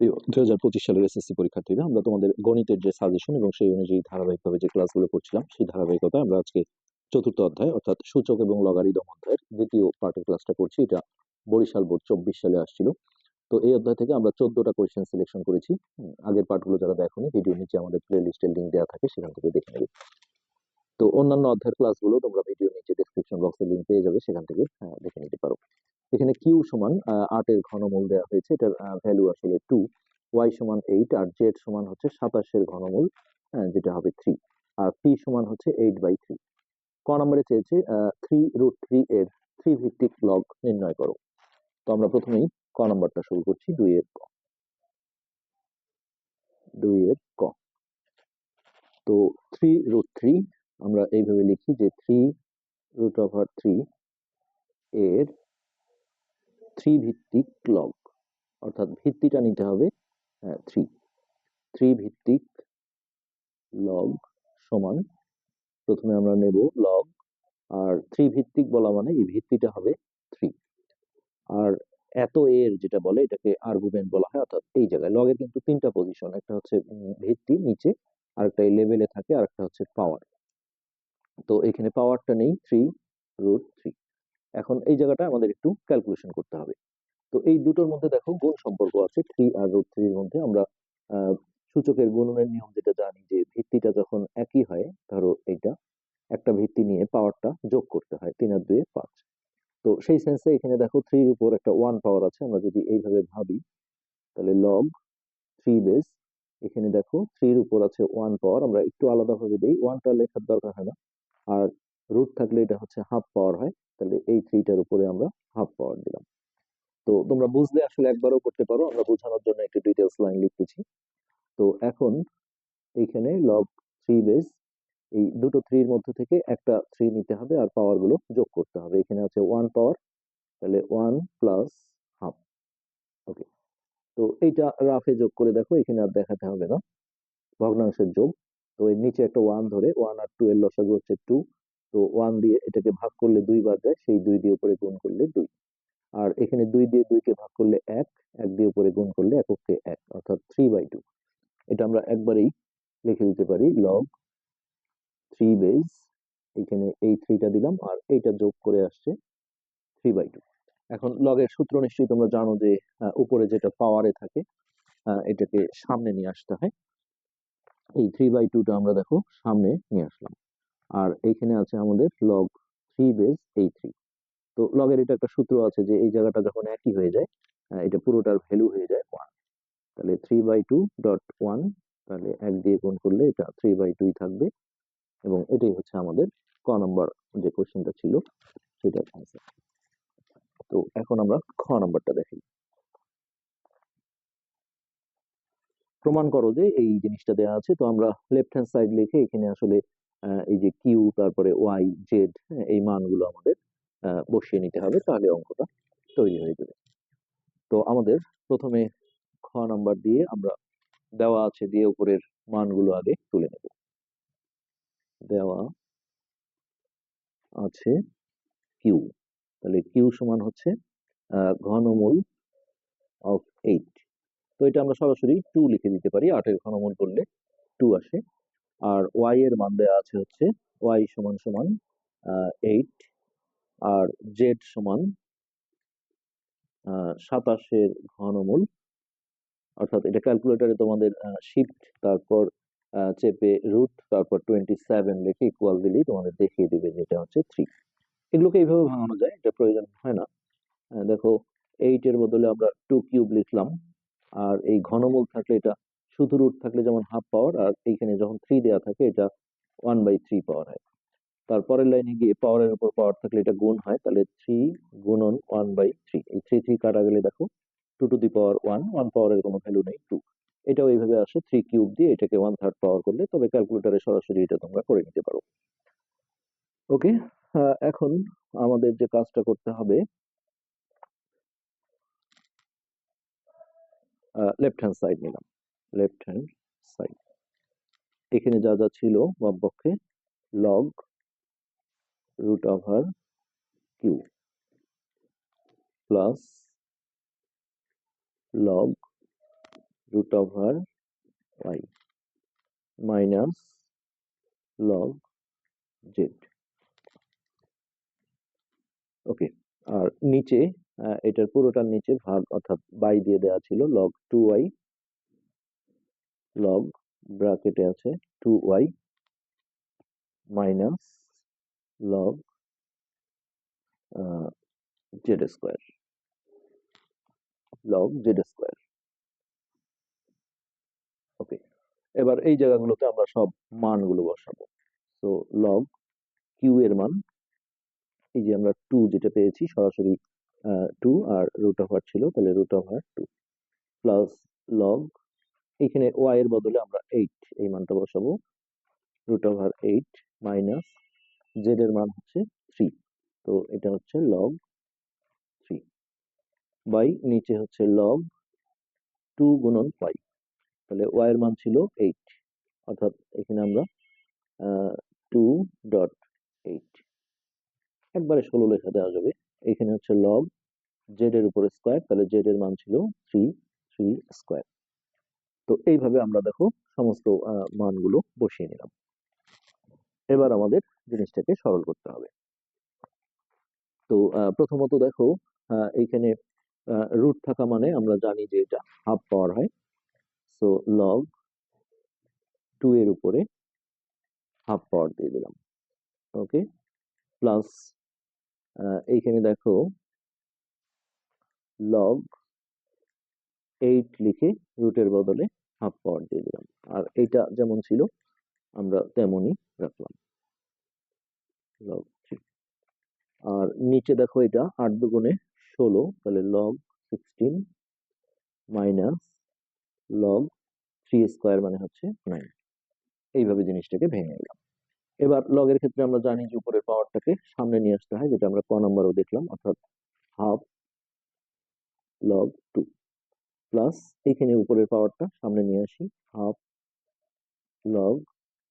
দুই হাজার পঁচিশ সালের এসএসসি পরীক্ষার্থীরা আমরা তোমাদের গণিতের যে সাজেশন এবং সেই অনুযায়ী ধারাবাহিকভাবে যে ক্লাসগুলো করছিলাম সেই ধারাবাহিকতায় আমরা আজকে চতুর্থ অধ্যায় অর্থাৎ সূচক এবং লগারিদম অধ্যায়ের দ্বিতীয় পার্টের ক্লাসটা করছি। এটা বরিশাল বোর্ড চব্বিশ সালে আসছিল। তো এই অধ্যায় থেকে আমরা চোদ্দটা কোয়েশ্চেন সিলেকশন করেছি। আগের পার্টগুলো যারা দেখোনি ভিডিও নিচে আমাদের প্লে লিস্টের লিঙ্ক দেওয়া থাকে সেখান থেকে দেখে নেবে। তো অন্যান্য অধ্যায়ের ক্লাসগুলো তোমরা ভিডিও নিচে ডেসক্রিপশন বক্সে লিঙ্ক পেয়ে যাবে সেখান থেকে হ্যাঁ, দেখে নিতে পারো। এখানে কিউ সমান আটের ঘনমূল দেওয়া হয়েছে। এটার ভ্যালু আসলে টু ওয়াই সমান এইট আর জেড সমান হচ্ছে সাতাশের ঘনমূল যেটা হবে থ্রি আর পি সমান হচ্ছে এইট বাই থ্রি ক নম্বরে চেয়েছে থ্রি রুট থ্রি এর থ্রি ভিত্তিক লগ নির্ণয় করো। তো আমরা প্রথমেই ক নম্বরটা শুরু করছি, দুই এর ক। দুই এর ক। তো থ্রি রুট থ্রি আমরা এইভাবে লিখি যে থ্রি রুট ওভার থ্রি এর থ্রি ভিত্তিক লগ অর্থাৎ ভিত্তিটা নিতে হবে থ্রি থ্রি ভিত্তিক লগ সমান, প্রথমে আমরা নেব লগ আর থ্রি ভিত্তিক বলা মানে এই ভিত্তিটা হবে থ্রি আর এত এর যেটা বলে, এটাকে আর্গুমেন্ট বলা হয়, অর্থাৎ এই জায়গায় লগের কিন্তু তিনটা পজিশন একটা হচ্ছে ভিত্তি, নিচে, আরেকটা এই লেভেলে থাকে, আরেকটা হচ্ছে পাওয়ার তো এখানে পাওয়ারটা নেই থ্রি রুট থ্রি এখন এই জায়গাটা আমাদের একটু ক্যালকুলেশন করতে হবে। তো এই দুটোর মধ্যে দেখো গুণ সম্পর্ক আছে থ্রি আর রুট থ্রির মধ্যে। আমরা সূচকের গুণনের নিয়ম যেটা জানি যে ভিত্তিটা যখন একই হয় ধরো এইটা একটা ভিত্তি নিয়ে পাওয়ারটা যোগ করতে হয় তিন আর দুয়ে পাঁচ। তো সেই সেন্সে এখানে দেখো থ্রির উপর একটা ওয়ান পাওয়ার আছে আমরা যদি এইভাবে ভাবি তাহলে লগ থ্রি বেস এখানে দেখো থ্রির উপর আছে ওয়ান পাওয়ার আমরা একটু আলাদাভাবে দিই ওয়ানটা লেখার দরকার হয় না। আর রুট থাকলে এটা হচ্ছে হাফ পাওয়ার হয়, তাহলে এই থ্রিটার উপরে আমরা হাফ পাওয়ার দিলাম। তো তোমরা বুঝলে আসলে একবারও করতে পারো, আমরা বোঝানোর জন্য একটু ডিটেলস লাইন লিখতেছি। তো এখন এইখানে লগ থ্রি বেস এই দুটো থ্রির মধ্যে থেকে একটা থ্রি নিতে হবে আর পাওয়ারগুলো যোগ করতে হবে। এখানে আছে ওয়ান পাওয়ার তাহলে ওয়ান প্লাস হাফ ওকে তো এইটা রাফে যোগ করে দেখো, এখানে আর দেখাতে হবে না। ভগ্নাংশের যোগ, তো এর নিচে একটা ওয়ান ধরে ওয়ান আর টু এর লসাগু হচ্ছে টু তো ওয়ান দিয়ে এটাকে ভাগ করলে দুইবার যায়, সেই দুই দিয়ে উপরে গুণ করলে দুই। আর এখানে দুই দিয়ে দুইকে ভাগ করলে এক এক দিয়ে উপরে গুণ করলে এককে এক, অর্থাৎ থ্রি বাই টু এটা আমরা একবারেই লিখে দিতে পারি লগ থ্রি বেজ এখানে এই থ্রিটা দিলাম আর এইটা যোগ করে আসছে থ্রি বাই টু এখন লগের সূত্র নিশ্চয়ই তোমরা জানো যে উপরে যেটা পাওয়ারে থাকে এটাকে সামনে নিয়ে আসতে হয়। এই থ্রি বাই টুটা আমরা দেখো সামনে নিয়ে আসলাম। আর এইখানে আছে আমাদের লগ থ্রি বেস এই থ্রি তো লগের এটা একটা সূত্র আছে যে এই জায়গাটা যখন একই হয়ে যায় এটা পুরোটার ভ্যালু হয়ে যায় ওয়ান তাহলে three by two dot one তাহলে এক দিয়ে গুণ করলে এটা থ্রি বাই টুই থাকবে। এবং এটাই হচ্ছে আমাদের ক নম্বর যে কোশ্চেনটা ছিল, সেটার অ্যান্সার তো এখন আমরা খ নম্বরটা দেখি। প্রমাণ করো যে এই জিনিসটা দেওয়া আছে, তো আমরা লেফট হ্যান্ড সাইড লিখে এখানে আসলে এই যে কিউ, তারপরে ওয়াই, জেড এই মানগুলো আমাদের বসিয়ে নিতে হবে, তাহলে অঙ্কটা তৈরি হয়ে যাবে। তো আমাদের প্রথমে খ নাম্বার দিয়ে আমরা দেওয়া আছে দিয়ে উপরের মানগুলো আগে তুলে নেব। দেওয়া আছে কিউ, তাহলে কিউ সমান হচ্ছে ঘনমূল অফ এইট। তো এটা আমরা সরাসরি টু লিখে দিতে পারি, আটের ঘনমূল করলে টু আসে। আর ওয়াই এর মান দেওয়া আছে হচ্ছে ওয়াই সমান সমান এইট আর জেড সমান সাতাশের ঘনমূল। অর্থাৎ এটা ক্যালকুলেটরে তোমাদের শিফট তারপর চেপে রুট তারপর টোয়েন্টি সেভেন লিখে ইকুয়াল দিলেই তোমাদের দেখিয়ে দিবে যেটা হচ্ছে থ্রি এগুলোকে এইভাবে ভাঙানো যায়, এটা প্রয়োজন হয় না। দেখো এইট এর বদলে আমরা টু কিউব লিখলাম, আর এই ঘনমূল থাকলে এটা শুধু রুট থাকলে যেমন হাফ পাওয়ার আর এইখানে যখন থ্রি দেওয়া থাকে এটা ওয়ান বাই থ্রি পাওয়ার হয়। তারপরের লাইনে গিয়ে পাওয়ারের উপর পাওয়ার থাকলে এটা গুণ হয়, তাহলে থ্রি গুণন ওয়ান বাই থ্রি এই থ্রি থ্রি কাটা গেলে দেখো two to the power one one পাওয়ারের কোনো ভ্যালু নেই টু এটাও এইভাবে আসে থ্রি কিউব দিয়ে এটাকে ওয়ান থার্ড পাওয়ার করলে তবে ক্যালকুলেটারে সরাসরি এটা তোমরা করে নিতে পারো। ওকে এখন আমাদের যে কাজটা করতে হবে লেফট হ্যান্ড সাইড নিলাম। Left hand side. এখানে যা যা ছিল বাম পক্ষে log root over Q plus log root over Y minus log Z okay আর নিচে এটার পুরোটার নিচে ভাগ অর্থাৎ বাই দিয়ে দেওয়া ছিল লগ টু ওয়াই লগ ব্র্যাকেটে আছে two Y minus log Z square log Z square okay এবার এই জায়গাগুলোতে আমরা সব মানগুলো বসাবো। তো লগ কিউ এর মান, এই যে আমরা টু যেটা পেয়েছি সরাসরি টু আর রুট ওভার ছিল, তাহলে root over two plus log এখানে ওয়াই এর বদলে আমরা এইট এই মানটা বসাবো। Root over eight minus Z এর মান হচ্ছে থ্রি তো এটা হচ্ছে লগ থ্রি বাই নিচে হচ্ছে লগ টু গুণন ওয়াই তাহলে ওয়াই এর মান ছিল এইট অর্থাৎ এখানে আমরা টু ডট এইট একবারে ষোলো লেখা দেওয়া যাবে। এখানে হচ্ছে লগ জেড এর উপরে স্কোয়ার তাহলে জেড এর মান ছিল থ্রি থ্রি স্কোয়ার তো এইভাবে আমরা দেখো সমস্ত মানগুলো বসিয়ে নিলাম। এবার আমাদের জিনিসটাকে সরল করতে হবে। তো প্রথমত দেখো এইখানে রুট থাকা মানে আমরা জানি যে এটা হাফ পাওয়ার হয়। সো লগ টু এর উপরে হাফ পাওয়ার দিয়ে দিলাম। ওকে প্লাস এইখানে দেখো লগ এইট লিখে রুটের বদলে হাফ পাওয়ার দিয়ে দিলাম। আর এইটা যেমন ছিল, আমরা তেমনই রাখলাম। লগ থ্রি আর নিচে দেখো এটা আট দুগুণে ষোলো, তাহলে log sixteen minus log three square মানে হচ্ছে নাইন এইভাবে জিনিসটাকে ভেঙে নিলাম। এবার লগের ক্ষেত্রে আমরা জানি যে উপরের পাওয়ারটাকে সামনে নিয়ে আসতে হয়, যেটা আমরা ক নাম্বারও দেখলাম, অর্থাৎ হাফ লগ টু প্লাস এখানে উপরের পাওয়ারটা সামনে নিয়ে আসি হাফ লগ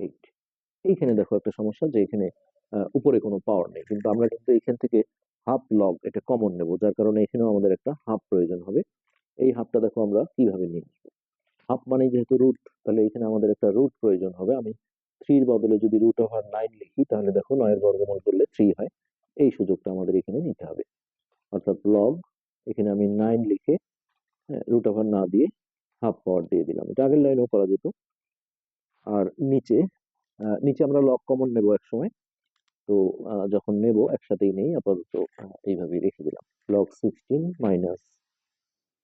এইট এইখানে দেখো একটা সমস্যা যে এখানে উপরে কোনো পাওয়ার নেই। কিন্তু আমরা কিন্তু এখান থেকে হাফ লগ এটা কমন নেব, যার কারণে এখানেও আমাদের একটা হাফ প্রয়োজন হবে। এই হাফটা দেখো আমরা কীভাবে নিয়ে আসব। হাফ মানে যেহেতু রুট তাহলে এখানে আমাদের একটা রুট প্রয়োজন হবে। আমি থ্রির বদলে যদি রুট ওভার নাইন লিখি, তাহলে দেখো নয়ের বর্গমূল করলে থ্রি হয়। এই সুযোগটা আমাদের এখানে নিতে হবে। অর্থাৎ লগ এখানে আমি নাইন লিখে রুট ওভার না দিয়ে হাফ পাওয়ার দিয়ে দিলাম। এটা আগের লাইনেও করা যেত। আর নিচে নিচে আমরা লক কমন নেব এক সময় তো যখন নেব একসাথেই নেই, আপাতত এইভাবেই রেখে দিলাম। Log sixteen minus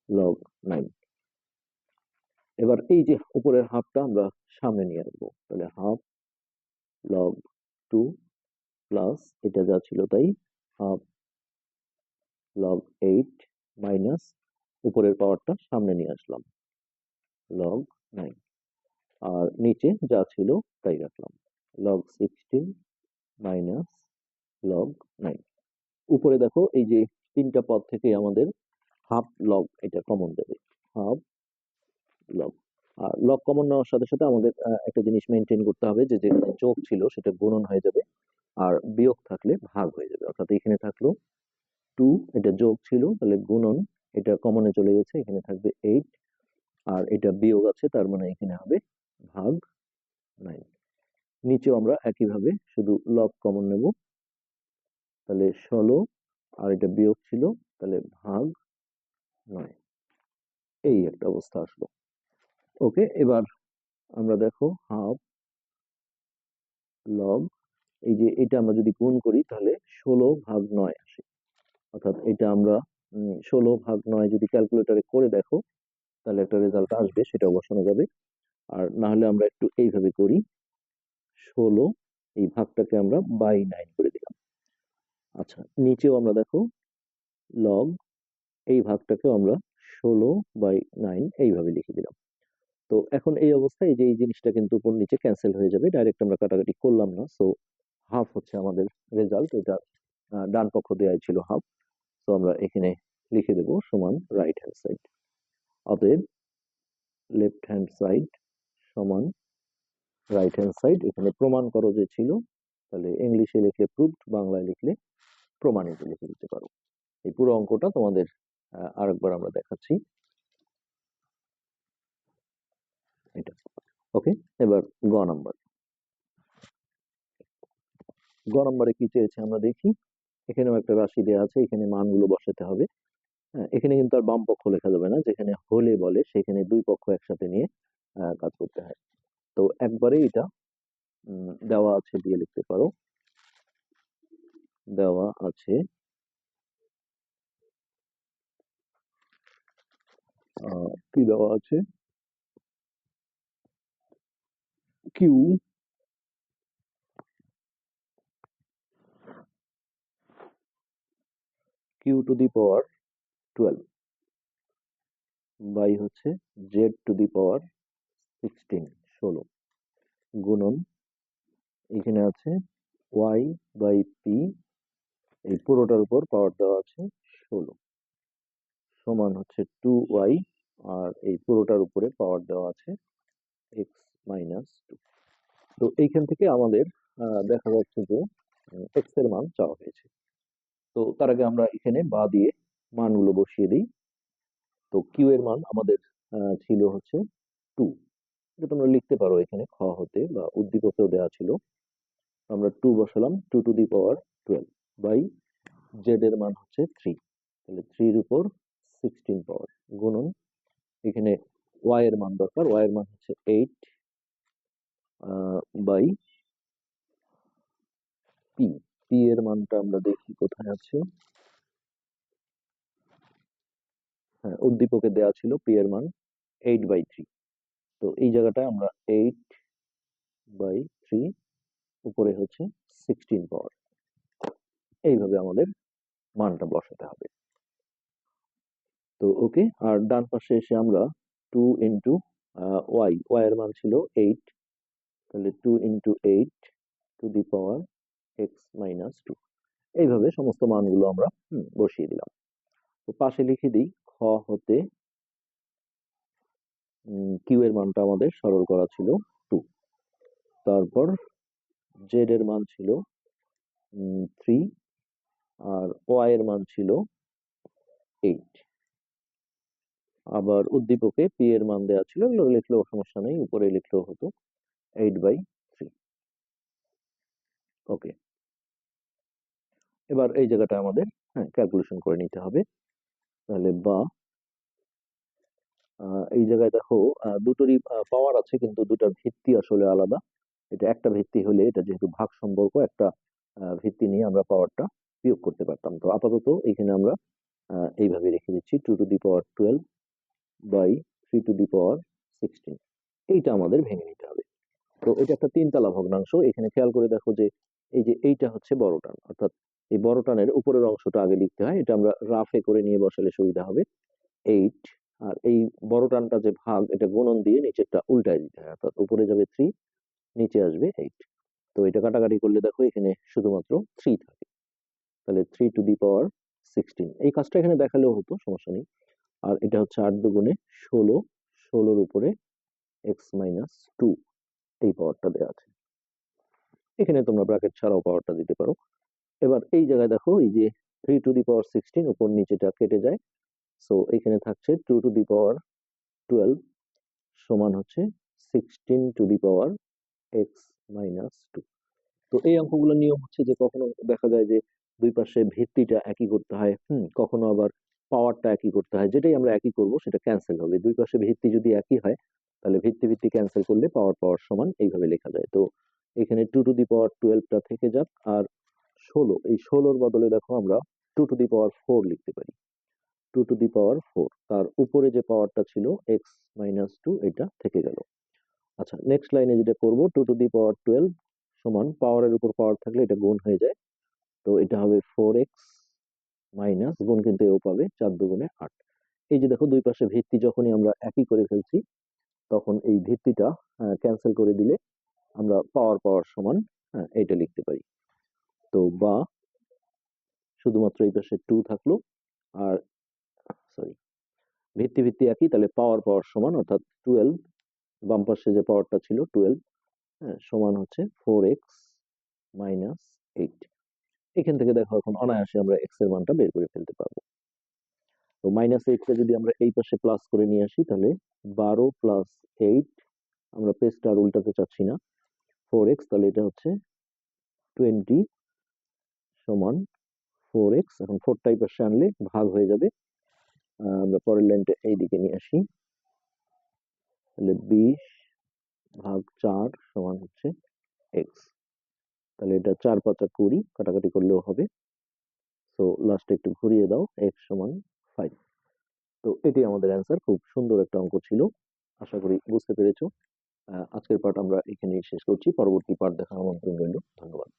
log nine এবার এই যে উপরের হাফটা আমরা সামনে নিয়ে আসব। তাহলে হাফ লগ টু প্লাস এটা যা ছিল তাই হাফ লগ এইট মাইনাস উপরের পাওয়ারটা সামনে নিয়ে আসলাম। লগ নাইন আর নিচে যা ছিল তাই রাখলাম। Log sixteen minus log nine উপরে দেখো এই যে তিনটা পদ থেকে আমাদের হাফ লগ এটা কমন যাবে। হাফ লগ আর লগ কমন নেওয়ার সাথে সাথে আমাদের একটা জিনিস মেনটেন করতে হবে যে যেখানে যোগ ছিল সেটা গুণন হয়ে যাবে আর বিয়োগ থাকলে ভাগ হয়ে যাবে। অর্থাৎ এখানে থাকল টু এটা যোগ ছিল, তাহলে গুণন এটা কমনে চলে গেছে, এখানে থাকবে এইট আর এটা বিয়োগ আছে, তার মানে এখানে হবে ভাগ নাইন নিচেও আমরা একইভাবে শুধু লব কমন নেব। তাহলে ষোলো, আর এটা বিয়োগ ছিল, তাহলে ভাগ নয় এই একটা অবস্থা আসলো। ওকে এবার আমরা দেখো হাফ লব এই যে এটা আমরা যদি গুণ করি, তাহলে ষোলো ভাগ নয় আসে। অর্থাৎ এটা আমরা ষোলো ভাগ নয় যদি ক্যালকুলেটরে করে দেখো, তাহলে একটা রেজাল্ট আসবে, সেটা বসানো যাবে। আর না হলে আমরা একটু এইভাবে করি, ষোলো, এই ভাগটাকে আমরা বাই নাইন করে দিলাম। আচ্ছা নিচেও আমরা দেখো লগ এই ভাগটাকেও আমরা ষোলো বাই নাইন এইভাবে লিখে দিলাম। তো এখন এই অবস্থায় যে, এই জিনিসটা কিন্তু উপর নিচে ক্যান্সেল হয়ে যাবে ডাইরেক্ট আমরা কাটাকাটি করলাম না। সো হাফ হচ্ছে আমাদের রেজাল্ট এটা ডান পক্ষ দেওয়াই ছিল হাফ তো আমরা এখানে লিখে দেব সমান রাইট হ্যান্ড সাইড অতএব লেফট হ্যান্ড সাইড সমান রাইট হ্যান্ড সাইড এখানে প্রমাণ করো যে ছিল। তাহলে ইংলিশে লিখলে প্রুভড বাংলায় লিখলে প্রমাণিত লিখে দিতে পারো। এই পুরো অঙ্কটা তোমাদের আরেকবার আমরা দেখাচ্ছি। এটা। ওকে, এবার গ নাম্বার। গ নাম্বারে কি চেয়েছে আমরা দেখি। এখানেও একটা রাশি দেওয়া আছে, এখানে মানগুলো বসাতে হবে। হ্যাঁ এখানে কিন্তু আর বাম পক্ষ লেখা যাবে না, যেখানে হলে বলে, সেখানে দুই পক্ষ একসাথে নিয়ে কাজ করতে হয়। তো একবারে এটা দেওয়া আছে দিয়ে লিখতে পারো। দেওয়া আছে। কি দেওয়া আছে? Q Q to the power twelve by হচ্ছে Z to the power sixteen ষোলো গুণন এখানে আছে ওয়াই বাই পি এই পুরোটার উপর পাওয়ার দেওয়া আছে ষোলো সমান হচ্ছে টু ওয়াই আর এই পুরোটার উপরে পাওয়ার দেওয়া আছে এক্স মাইনাস টু তো এইখান থেকে আমাদের দেখা যাচ্ছে যে এক্সের মান চাওয়া হয়েছে। তো তার আগে আমরা এখানে বা দিয়ে মানগুলো বসিয়ে দিই। তো কিউ এর মান আমাদের ছিল হচ্ছে টু এটা তোমরা লিখতে পারো এখানে খ হতে বা উদ্দীপকেও দেওয়া ছিল। আমরা টু বসালাম two to the power twelve by Z এর মান হচ্ছে থ্রি তাহলে থ্রির উপর সিক্সটিন পাওয়ার গুণন। এখানে ওয়াই এর মান দরকার ওয়াই এর মান হচ্ছে এইট বাই পি পি এর মানটা আমরা দেখি কোথায় আছে। হ্যাঁ উদ্দীপকে দেওয়া ছিল পি এর মান এইট বাই থ্রি তো এই জায়গাটায় আমরা এইট বাই থ্রি উপরে হচ্ছে সিক্সটিন পাওয়ার এইভাবে আমাদের মানটা বসাতে হবে। তো ওকে, আর ডান পাশে এসে আমরা টু ইন্টু ওয়াই ওয়াই এর মান ছিল এইট তাহলে two into eight to the power X minus two এইভাবে সমস্ত মানগুলো আমরা বসিয়ে দিলাম। তো পাশে লিখে দিই, খ হতে কিউ এর মানটা আমাদের সরল করা ছিল টু তারপর জেড এর মান ছিল থ্রি আর ওয়াই এর মান ছিল এইট আবার উদ্দীপকে পি এর মান দেওয়া ছিল, এগুলো লিখলেও সমস্যা নেই, উপরে লিখলেও হতো এইট বাই থ্রি ওকে এবার এই জায়গাটা আমাদের হ্যাঁ ক্যালকুলেশন করে নিতে হবে। তাহলে বা এই জায়গায় দেখো দুটোরই পাওয়ার আছে কিন্তু দুটার ভিত্তি আসলে আলাদা। এটা একটা ভিত্তি হলে এটা যেহেতু ভাগ সম্পর্ক, একটা ভিত্তি নিয়ে আমরা পাওয়ারটা বিয়োগ করতে পারতাম। তো আপাতত এখানে আমরা এইভাবে রেখে দিচ্ছি two to the power twelve by three to the power sixteen এইটা আমাদের ভেঙে নিতে হবে। তো এটা একটা তিনতলা ভগ্নাংশ। এখানে খেয়াল করে দেখো যে, এই যে এইটা হচ্ছে বড় অর্থাৎ এই বড় টানের উপরের অংশটা আগে লিখতে হয়। এটা আমরা রাফে করে নিয়ে বসালে সুবিধা হবে। এইট আর এই বড় টানটা যে ভাগ, এটা গুণন দিয়ে নিচেরটা উল্টায় দিতে হয়। অর্থাৎ উপরে যাবে থ্রি নিচে আসবে এইট তো এটা কাটাকাটি করলে দেখো এখানে শুধুমাত্র থ্রি থাকে। তাহলে three to the power sixteen এই কাজটা এখানে দেখালেও হতো, সমস্যা নেই। আর এটা হচ্ছে আট দুগুণে ষোলো। ষোলোর উপরে এক্স মাইনাস টু এই পাওয়ারটা দেওয়া আছে। এখানে তোমরা ব্র্যাকেট ছাড়াও পাওয়ারটা দিতে পারো। এবার এই জায়গায় দেখো, এই যে three to the power sixteen উপর নিচেটা কেটে যায়। সো এখানে থাকছে two to the power twelve সমান হচ্ছে sixteen to the power x minus two তো এই অঙ্কগুলোর নিয়ম হচ্ছে যে কখনো দেখা যায় যে দুই পাশে ভিত্তিটা একই করতে হয়, হুম, কখনো আবার পাওয়ারটা একই করতে হয়, যেটাই আমরা একই করব সেটা ক্যান্সেল হবে। দুই পাশে ভিত্তি যদি একই হয়, তাহলে ভিত্তি ভিত্তি ক্যান্সেল করলে পাওয়ার পাওয়ার সমান এইভাবে লেখা যায়। তো এখানে টু টু দি পাওয়ার টুয়েলভটা থেকে যাক, আর ষোলো, এই ষোলোর বদলে দেখো আমরা two to the power four লিখতে পারি। Two to the power four তার উপরে যে পাওয়ারটা ছিল এক্স মাইনাস টু এটা থেকে গেল। আচ্ছা নেক্সট লাইনে যেটা করব two to the power twelve সমান পাওয়ারের উপর পাওয়ার থাকলে এটা গুণ হয়ে যায়। তো এটা হবে ফোর এক্স মাইনাস গুণ কিন্তু এও পাবে চার দুগুণে আট। এই যে দেখো, দুই পাশে ভিত্তি যখনই আমরা একই করে ফেলছি, তখন এই ভিত্তিটা ক্যান্সেল করে দিলে আমরা পাওয়ার পাওয়ার সমান এইটা লিখতে পারি। তো বা শুধুমাত্র এই পাশে টু থাকল আর সরি ভিত্তি ভিত্তি একই, তাহলে পাওয়ার পাওয়ার সমান অর্থাৎ টুয়েলভ বাম পাশে যে পাওয়ারটা ছিল টুয়েলভ হ্যাঁ সমান হচ্ছে ফোর এক্স মাইনাস এইট এখান থেকে দেখো এখন অনায়াসে আমরা এক্সের মানটা বের করে ফেলতে পারব। তো মাইনাস এইটটা যদি আমরা এই পাশে প্লাস করে নিয়ে আসি, তাহলে বারো প্লাস এইট আমরা পেজটা আর উল্টাতে চাচ্ছি না। ফোর এক্স তাহলে এটা হচ্ছে টোয়েন্টি সমান ফোর এক্স এখন ফোর টাইপ পাশে আনলে ভাগ হয়ে যাবে। আমরা পরের লাইনটা এইদিকে নিয়ে আসি। তাহলে বিশ ভাগ চার সমান হচ্ছে এক্স তাহলে এটা চার পাঁচা কুড়ি, কাটাকাটি করলেও হবে। সো লাস্টে একটু ঘুরিয়ে দাও এক্স সমান ফাইভ তো এটি আমাদের অ্যান্সার খুব সুন্দর একটা অঙ্ক ছিল। আশা করি বুঝতে পেরেছ। আজকের পার্ট আমরা এখানেই শেষ করছি। পরবর্তী পার্ট দেখার আমন্ত্রণ রইল। ধন্যবাদ।